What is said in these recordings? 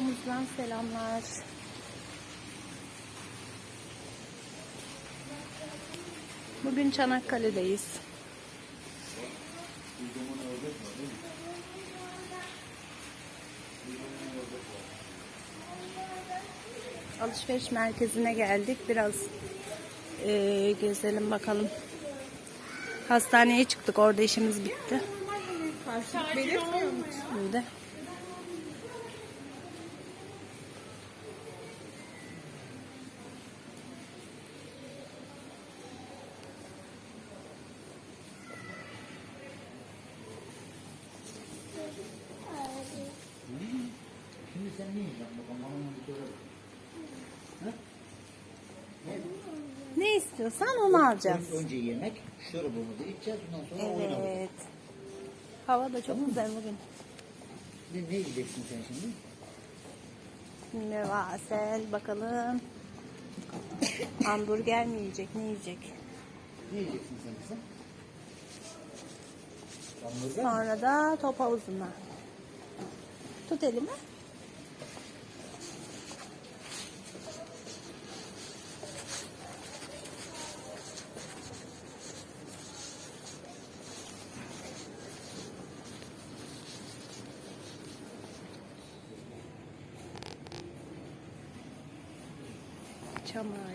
videomuzdan selamlar. Bugün Çanakkale'deyiz. Alışveriş merkezine geldik. Biraz eee, gezelim bakalım. Hastaneye çıktık. Orada işimiz bitti. Karşılık belirtmiyor mu? Şimdi. Şimdi sen ne yiyeceksin bakalım bana onu bir söyle. Ha? Ne? Ne istiyorsan onu alacağız. Önce yemek, şurubumuzu içeceğiz ondan sonra alacağız. Evet. Hava da çok Tamam. güzel bugün. Ne, ne yiyeceksin sen şimdi? Nevasel bakalım. Hamburger mi yiyecek, ne yiyecek? Ne yiyeceksin sen kızım? Hamburger mi? Sonra da top havuzuna. Tut elimi.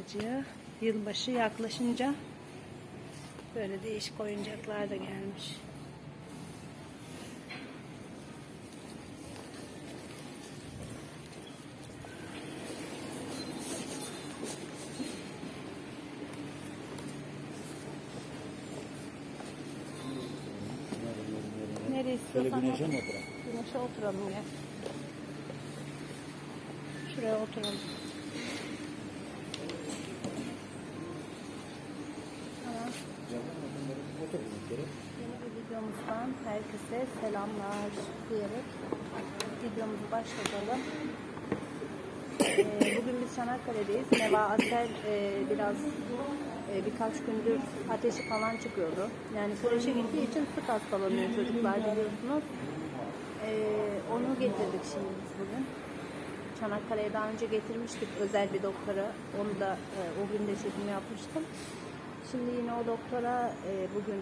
Ağacı. Yılbaşı yaklaşınca böyle değişik oyuncaklar da gelmiş. Nereye Şöyle güneşe mi oturalım? Güneşe oturalım ya. Şuraya oturalım. Tamam. Otur bir kere. Yeni bir videomuzdan herkese selamlar diyerek videomuzu başlatalım. Ee, bugün biz Çanakkale'deyiz. Neva Asel e, biraz e, birkaç gündür ateşi falan çıkıyordu. Yani kreşe gittiği için sık hastalanıyor çocuklar biliyorsunuz. Ee, onu getirdik şimdi biz bugün. Çanakkale'ye daha önce getirmiştik özel bir doktora. Onu da e, o gün de çekim yapmıştım. Şimdi yine o doktora e, bugün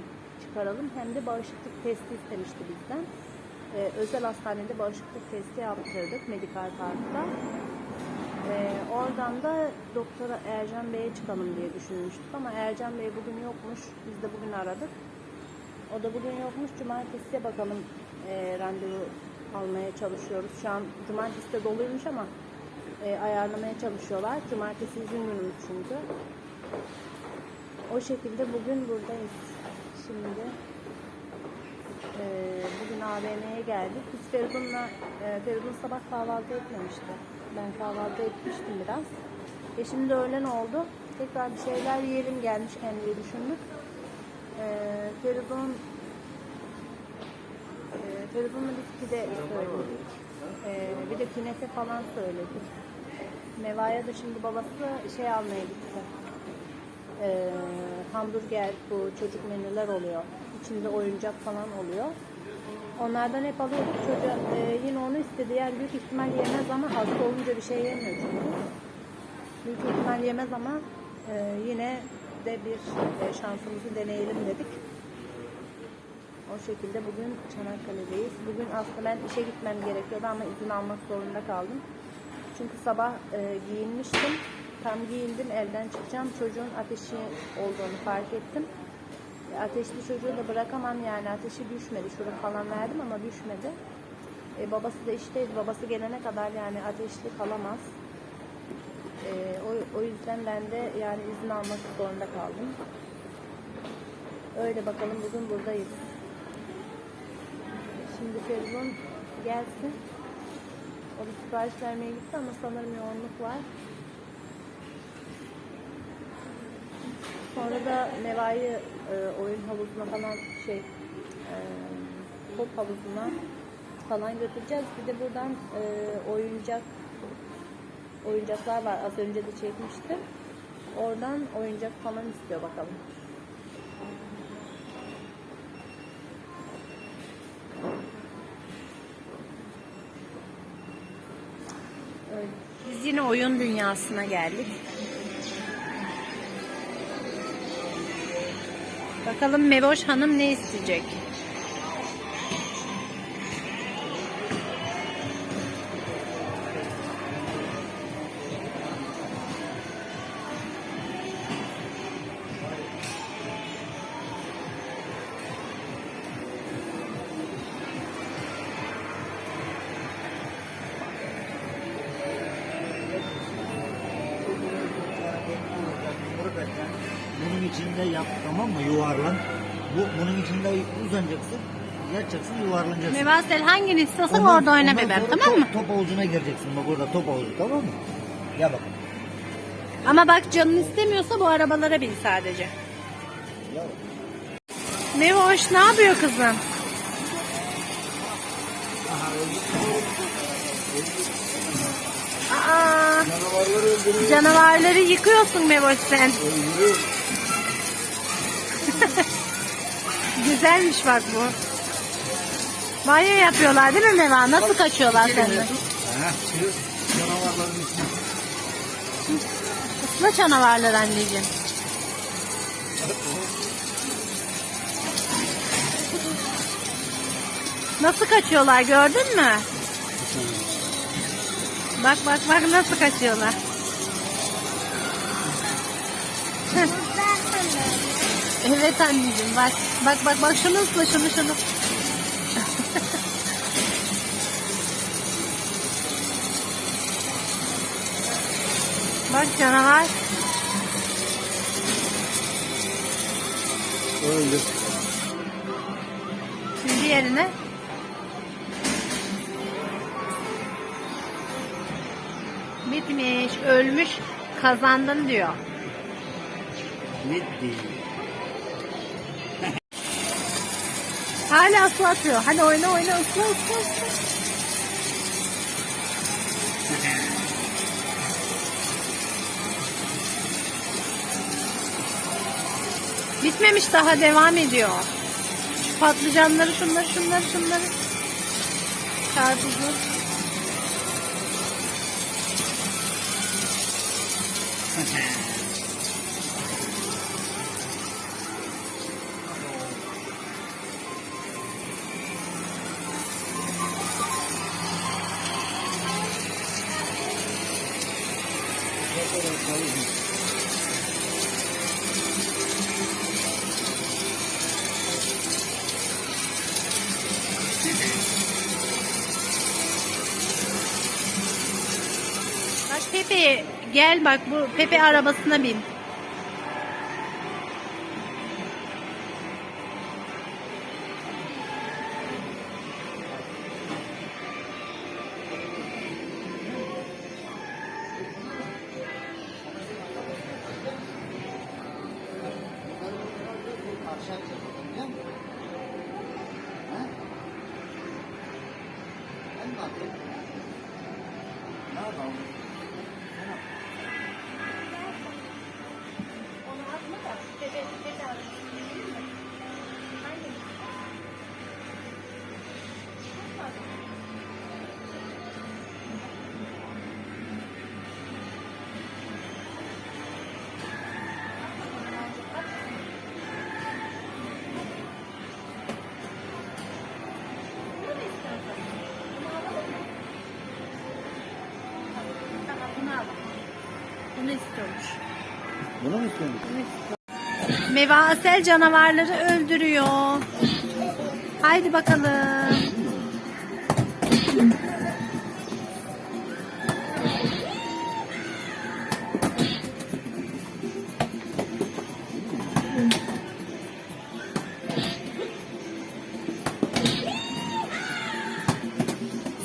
çıkaralım. Hem de bağışıklık testi istemişti bizden. E, özel hastanede bağışıklık testi yaptırdık Medikal Park'ta. E, oradan da doktora Ercan Bey'e çıkalım diye düşünmüştük ama Ercan Bey bugün yokmuş. Biz de bugün aradık. O da bugün yokmuş. Cumartesiye bakalım e, randevu almaya çalışıyoruz. Şu an cumartesi de doluymuş ama e, ayarlamaya çalışıyorlar. Cumartesi izin günümüz çünkü. O şekilde bugün buradayız. Şimdi e, bugün AVM'ye geldik. Biz Feridun'la e, Feridun sabah kahvaltı etmemişti. Ben kahvaltı etmiştim biraz. E şimdi öğlen oldu. Tekrar bir şeyler yiyelim gelmişken diye düşündük. E, Feridun e, Feridun'la biz pide söyledik. E, bir de künefe falan söyledik. Meva'ya da şimdi babası şey almaya gitti e, hamburger, bu çocuk menüler oluyor. İçinde oyuncak falan oluyor. Onlardan hep alıyorduk. Çocuğa e, yine onu istedi. Yani büyük ihtimal yemez ama hasta olunca bir şey yemiyor çünkü. Büyük ihtimal yemez ama e, yine de bir e, şansımızı deneyelim dedik. O şekilde bugün Çanakkale'deyiz. Bugün aslında ben işe gitmem gerekiyordu ama izin almak zorunda kaldım. Çünkü sabah e, giyinmiştim. Tam giyindim, evden çıkacağım. Çocuğun ateşi olduğunu fark ettim. Ateşli çocuğu da bırakamam yani ateşi düşmedi. Şurup falan verdim ama düşmedi. E, babası da işteydi. Babası gelene kadar yani ateşli kalamaz. E, o, o yüzden ben de yani izin almak zorunda kaldım. Öyle bakalım bugün buradayız. Şimdi Feridun gelsin. O bir sipariş vermeye gitti ama sanırım yoğunluk var. Sonra da Neva'yı e, oyun havuzuna falan şey e, top havuzuna falan götüreceğiz. Bir de buradan e, oyuncak oyuncaklar var. Az önce de çekmiştim. Oradan oyuncak falan istiyor bakalım. Biz yine oyun dünyasına geldik. Bakalım Mevoş Hanım ne isteyecek? Bunun içinde yap tamam mı yuvarlan. Bu bunun içinde uzanacaksın. Yatacaksın yuvarlanacaksın. Mevasel hangini istiyorsan Ondan- orada oyna ondan bebeğim sonra tamam mı? Top, top havuzuna gireceksin. Bak orada top havuzu tamam mı? Gel bak. Ama bak canın istemiyorsa bu arabalara bin sadece. Gel bak. Mevoş ne yapıyor kızım? Aa, Canavarları öldürüyor. canavarları yıkıyorsun Mevoş sen. Öldürüyor. Güzelmiş bak bu. Banyo yapıyorlar değil mi Meva? Nasıl kaçıyorlar senden? Canavarların ismi. Isla canavarlar anneciğim. Nasıl kaçıyorlar gördün mü? Bak bak bak nasıl kaçıyorlar. Heh. Evet anneciğim bak bak bak bak şunu ısla şunu şunu. bak canavar. Öldü. Şimdi yerine. Bitmiş, ölmüş, kazandın diyor. Bitti. Hala su atıyor. Hadi oyna oyna ısla ısla ısla. Bitmemiş daha devam ediyor. Şu patlıcanları şunları şunları şunları. Karpuzu. Bak Pepe gel bak bu Pepe arabasına bin. İstiyor. Meva Asel canavarları öldürüyor. Haydi bakalım.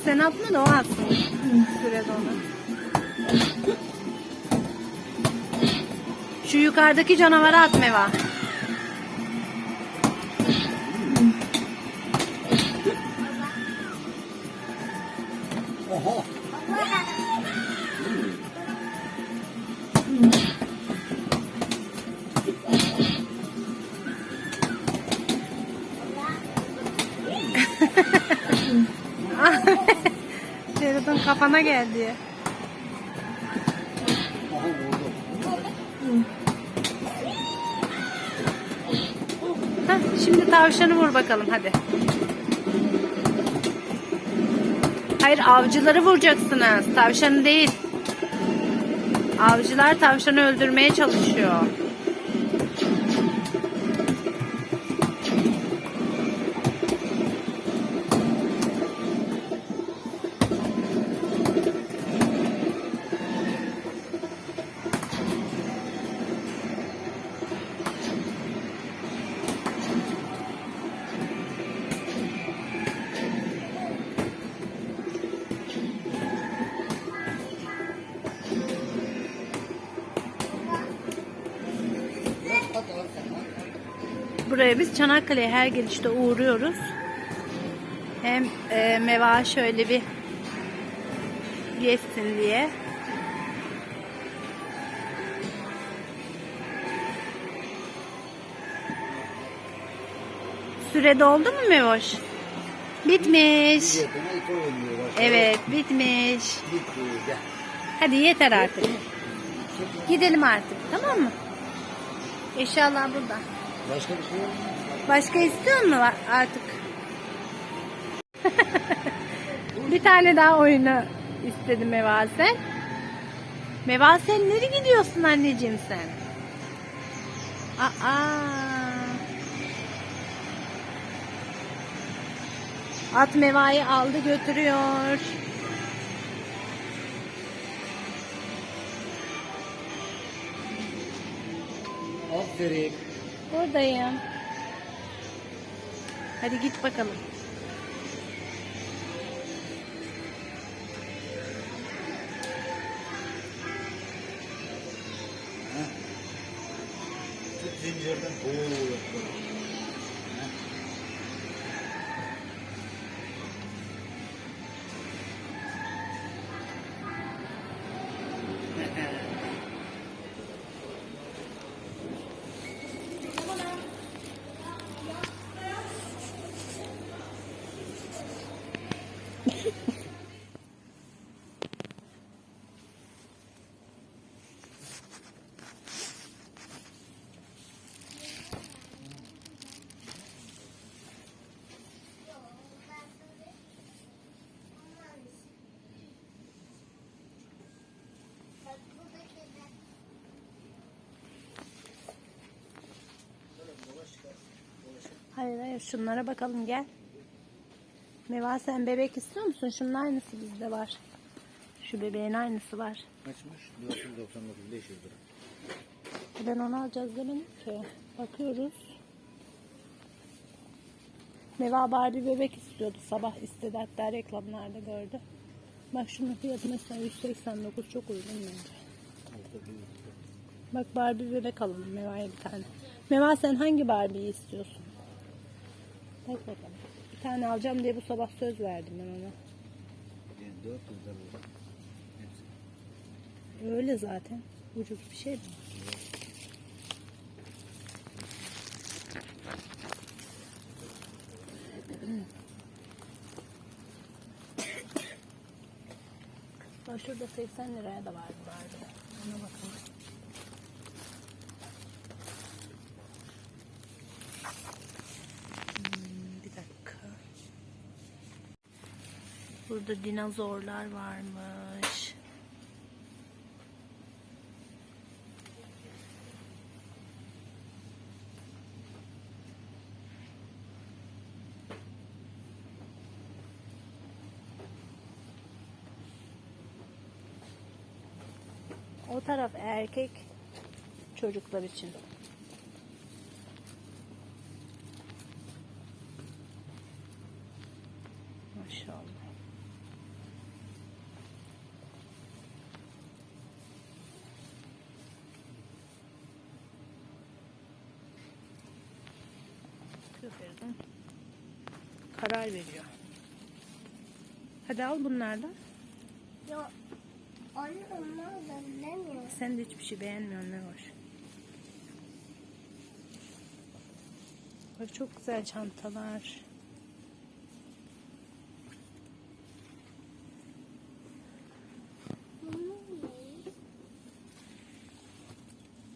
Sen atma da o atsın. Sürede onu. Şu yukarıdaki canavara at Meva. Oho. Feridun kafana geldi. Tavşanı vur bakalım hadi. Hayır avcıları vuracaksınız. Tavşanı değil. Avcılar tavşanı öldürmeye çalışıyor. Buraya biz Çanakkale'ye her gelişte uğruyoruz. Hem e, Meva şöyle bir gezsin diye. Süre doldu mu Mevoş? Bitmiş. Evet bitmiş. Hadi yeter artık. Gidelim artık tamam mı? Eşyalar burada. Başka bir şey yok? Başka istiyor mu artık? bir tane daha oyunu istedi Mevase. Mevase nereye gidiyorsun anneciğim sen? Aa. At Meva'yı aldı götürüyor. Aferin. Buradayım. Hadi git bakalım. Zincirden. Oo Hayır hayır şunlara bakalım gel. Meva sen bebek istiyor musun? Şunun aynısı bizde var. Şu bebeğin aynısı var. Kaçmış? 499 500 lira. Ben onu alacağız demedim ki. Bakıyoruz. Meva Barbie bebek istiyordu. Sabah istedi hatta reklamlarda gördü. Bak şunun fiyatı mesela 189 çok uygun bence. Bak Barbie bebek alalım Meva'ya bir tane. Meva sen hangi Barbie'yi istiyorsun? Bak bakalım. Bir tane alacağım diye bu sabah söz verdim ben ona. Yani 400 lira. Hepsi. Öyle zaten. Ucuz bir şey mi? Şurada 80 liraya da vardı vardı. Ona bakalım. Hmm, bir dakika. Burada dinozorlar varmış. O taraf erkek çocuklar için. Hadi al bunlardan. Ya anne onlar ben demiyorum. Sen de hiçbir şey beğenmiyorsun ne hoş. Bak çok güzel çantalar.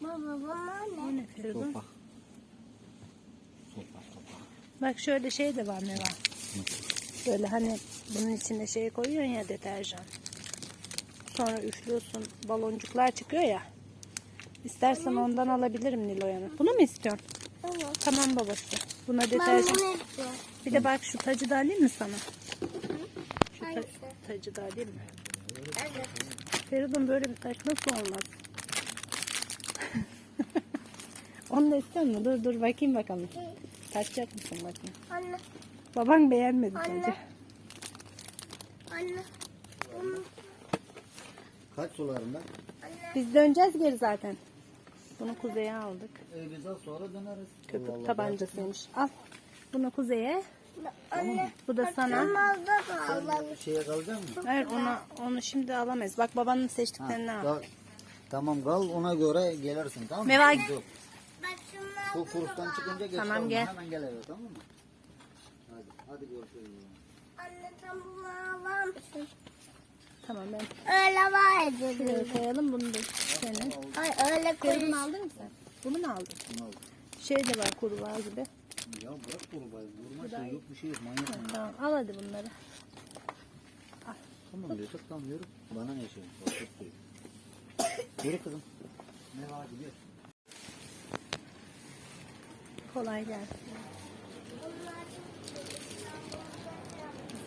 Baba bunlar ne? Sopa. Sopa sopa. Bak şöyle şey de var ne var? Böyle hani bunun içinde şey koyuyorsun ya deterjan. Sonra üflüyorsun baloncuklar çıkıyor ya. İstersen ondan alabilirim Nilo'yanı. Bunu mu istiyorsun? Evet. Tamam babası. Buna Ben deterjan. bunu. Bir de bak şu tacı da alayım mı sana? Şu ta- tacı da alayım mı? Evet. Feridun böyle bir taş nasıl olmaz? Onu da istiyor musun? Dur dur bakayım bakalım. Takacak mısın bakayım. Anne. Baban beğenmedi Anne. tacı. Anne. Bunu. Kaç sularında? Biz döneceğiz geri zaten. Bunu kuzeye aldık. E, biz az sonra döneriz. Köpük Allah Allah. tabancasıymış. Al. Bunu kuzeye. Anne. Bu da sana. Sen alalım. şeye kalacak mısın? Hayır onu onu şimdi alamayız. Bak babanın seçtiklerini al. kal. Tamam kal ona göre gelirsin tamam mı? Meva- Dur. Bak şunlar Bu kurstan çıkınca geç Tamam, kalma, gel. Hemen gel eve tamam mı? Hadi, hadi görüşürüz. Anne sen var Tamam ben Öyle var şuraya dedim. koyalım bunu da senin. Ay öyle koyun. aldın mı sen? Bunu mu aldın? Ne oldu? Şey de var kurbağa gibi. Ya bırak kurbayı. Vurma şey yok bir şey yok. Manyak mı? Tamam al hadi bunları. Tamam diyorsak tamam yürü. Bana ne şey? Korkut diyor. Yürü kızım. Ne var gidiyor? Kolay gelsin.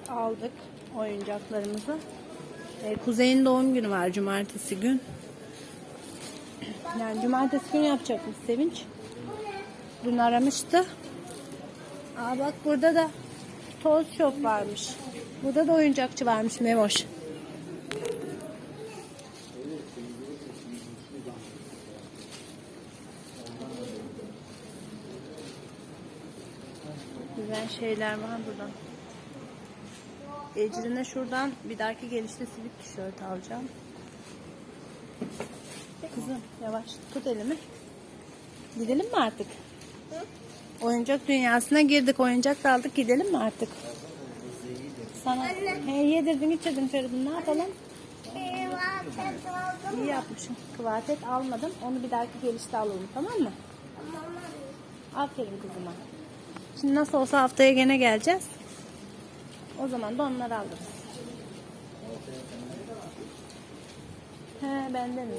Aldık oyuncaklarımızı. Ee, Kuzey'in doğum günü var cumartesi gün. Yani cumartesi günü yapacakmış Sevinç. Dün aramıştı. Aa bak burada da toz shop varmış. Burada da oyuncakçı varmış Memoş. Güzel şeyler var burada. Ecrin'e şuradan bir dahaki gelişte sivit tişört alacağım. Kızım yavaş tut elimi. Gidelim mi artık? Oyuncak dünyasına girdik. Oyuncak da aldık. Gidelim mi artık? Sana he, yedirdin içirdin Feridun. Ne yapalım? Aldın İyi yapmışım. Kıvatet almadım. Onu bir dahaki gelişte alalım tamam mı? mı? Aferin kızıma. Şimdi nasıl olsa haftaya gene geleceğiz. O zaman da onları alırız. He benden mi?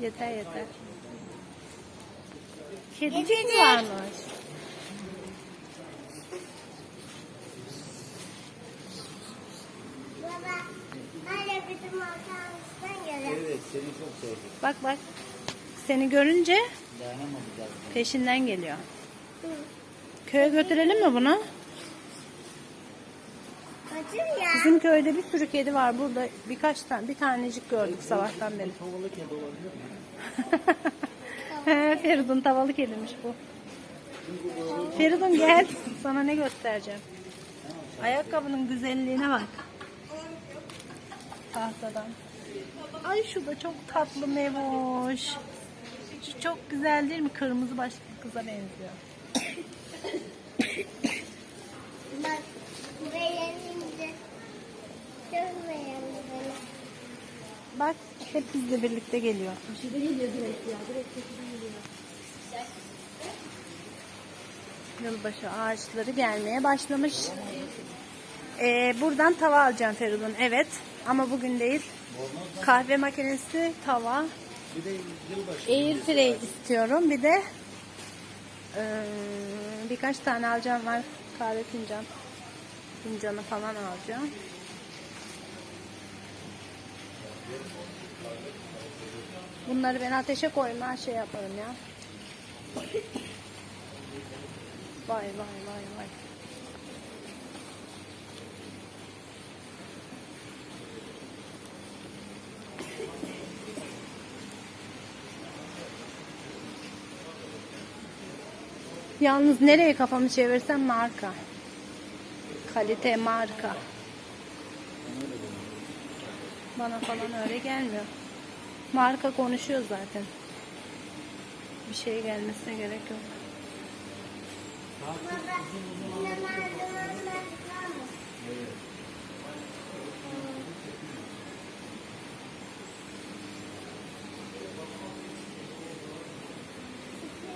Yeter yeter. Kedicik varmış. Baba. Anne bizim arkamızdan geliyor. Evet seni çok sevdim. Bak bak. Seni görünce peşinden geliyor. Köye götürelim mi bunu? Bizim köyde bir sürü kedi var. Burada birkaç tane, bir tanecik gördük sabahtan beri. Havalı kedi olabilir mi? Feridun tavalı kediymiş bu. Feridun gel. Sana ne göstereceğim. Ayakkabının güzelliğine bak. Tahtadan. Ay şu da çok tatlı mevoş. Çok güzel değil mi? Kırmızı başlı kıza benziyor. Bak. Beğenince. Çok beğendi beni. Bak hep bizle birlikte geliyor. Yılbaşı ağaçları gelmeye başlamış. Ee, buradan tava alacağım Feridun. Evet. Ama bugün değil. Kahve makinesi, tava, Bir de yılbaşı. airfryer istiyorum. Bir de eee, birkaç tane alacağım var. Kahve fincan. Fincanı falan alacağım. Bunları ben ateşe koyma şey yaparım ya. Vay vay vay vay. Yalnız nereye kafamı çevirsem marka. Kalite marka. Bana falan öyle gelmiyor. Marka konuşuyor zaten. Bir şey gelmesine gerek yok.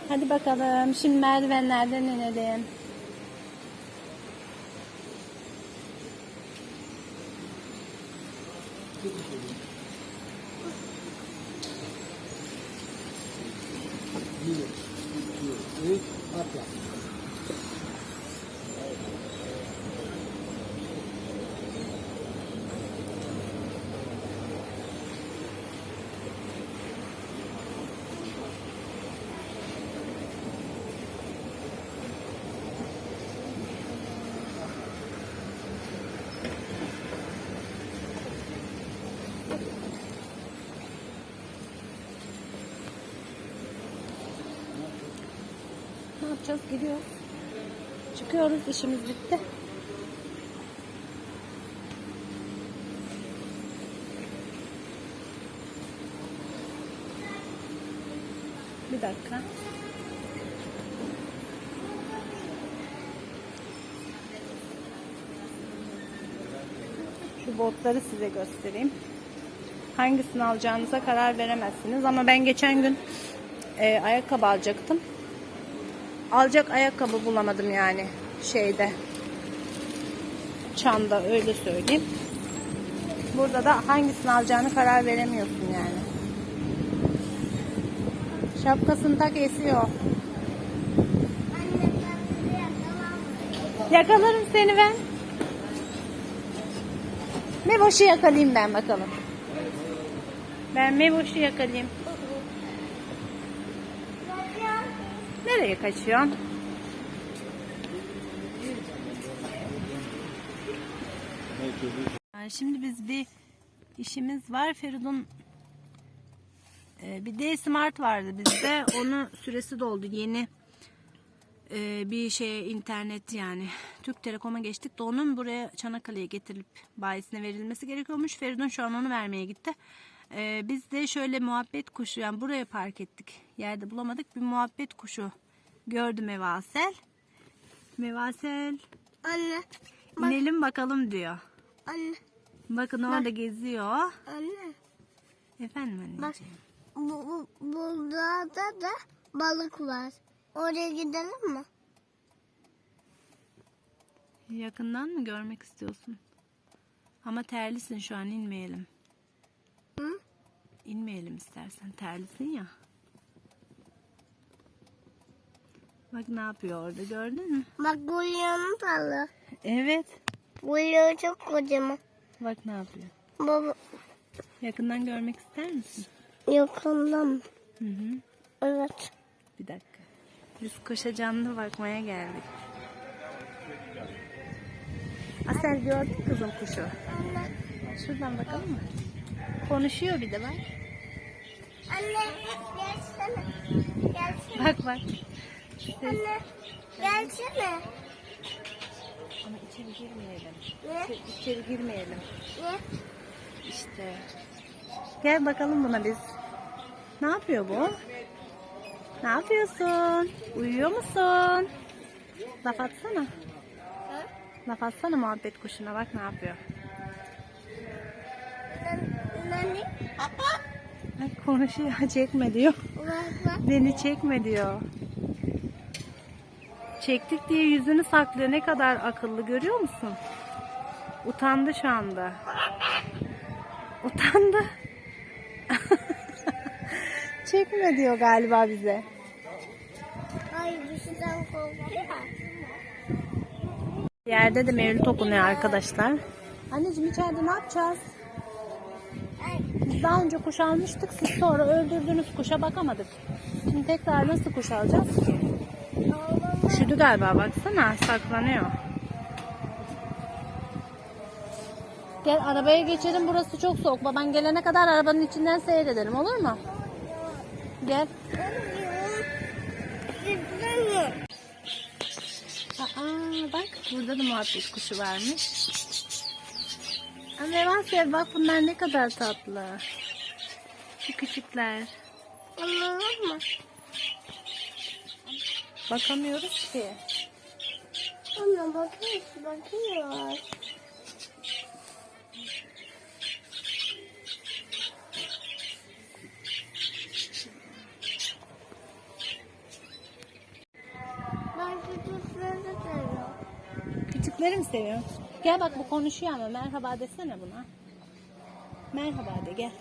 Hadi bakalım. Şimdi merdivenlerden inelim. Ne yapacağız? Gidiyoruz. Çıkıyoruz. İşimiz bitti. Bir dakika. Şu botları size göstereyim. Hangisini alacağınıza karar veremezsiniz. Ama ben geçen gün e, ayakkabı alacaktım alacak ayakkabı bulamadım yani şeyde. Çanda öyle söyleyeyim. Burada da hangisini alacağını karar veremiyorsun yani. Şapkasını tak esiyor. Yakalarım seni ben. Mevoş'u yakalayayım ben bakalım. Ben Mevoş'u yakalayayım. Nereye kaçıyorsun? Yani Şimdi biz bir işimiz var. Feridun e, bir D Smart vardı bizde. Onun süresi doldu. Yeni e, bir şey internet yani. Türk Telekom'a geçtik de onun buraya Çanakkale'ye getirilip bayisine verilmesi gerekiyormuş. Feridun şu an onu vermeye gitti. E, biz de şöyle muhabbet kuşu yani buraya park ettik. Yerde bulamadık. Bir muhabbet kuşu gördü Mevasel. Mevasel Anne. inelim bakalım diyor. Anne. Bakın orada geziyor. Anne. Efendim anneciğim. Bak. Bu, bu, burada da, da balık var. Oraya gidelim mi? Yakından mı görmek istiyorsun? Ama terlisin şu an inmeyelim. Hı? İnmeyelim istersen terlisin ya. Bak ne yapıyor orada gördün mü? Bak Gulya'nın balığı. Evet. Gulya çok kocaman. Bak ne yapıyor. Baba Yakından görmek ister misin? yakından mı? Hı hı. Evet. Bir dakika. Biz kuşa canlı bakmaya geldik. Asel gördün kızım kuşu? Anne. Şuradan bakalım mı? Konuşuyor bir de bak. Anne. Gelsene. Gelsene. Bak bak. Anne. Gelsene. Ama içeri girmeyelim. Ne? İçeri, içeri girmeyelim. Ne? İşte. Gel bakalım buna biz. Ne yapıyor bu? Ne yapıyorsun? Uyuyor musun? Laf atsana. Ha? Laf atsana muhabbet kuşuna bak ne yapıyor. Nani? Bak konuşuyor çekme diyor. Beni çekme diyor. Çektik diye yüzünü saklıyor. Ne kadar akıllı görüyor musun? Utandı şu anda. Utandı. çekme diyor galiba bize. Ay bizden korkuyor. Yerde de mevlüt okunuyor arkadaşlar. Anneciğim içeride ne yapacağız? Biz daha önce kuş almıştık. Siz sonra öldürdüğünüz kuşa bakamadık. Şimdi tekrar nasıl kuş alacağız? Üşüdü galiba baksana saklanıyor. Gel arabaya geçelim burası çok soğuk. Baban gelene kadar arabanın içinden seyredelim olur mu? Gel. Aa bak burada da muhabbet kuşu varmış. Ama sev bak bunlar ne kadar tatlı. Şu küçükler. Anladın mı? Bakamıyoruz ki. Anne bakıyor, bakıyor. küçükleri de seviyorum. Küçükleri mi seviyorsun? Gel bak bu konuşuyor ama merhaba desene buna. Merhaba de gel.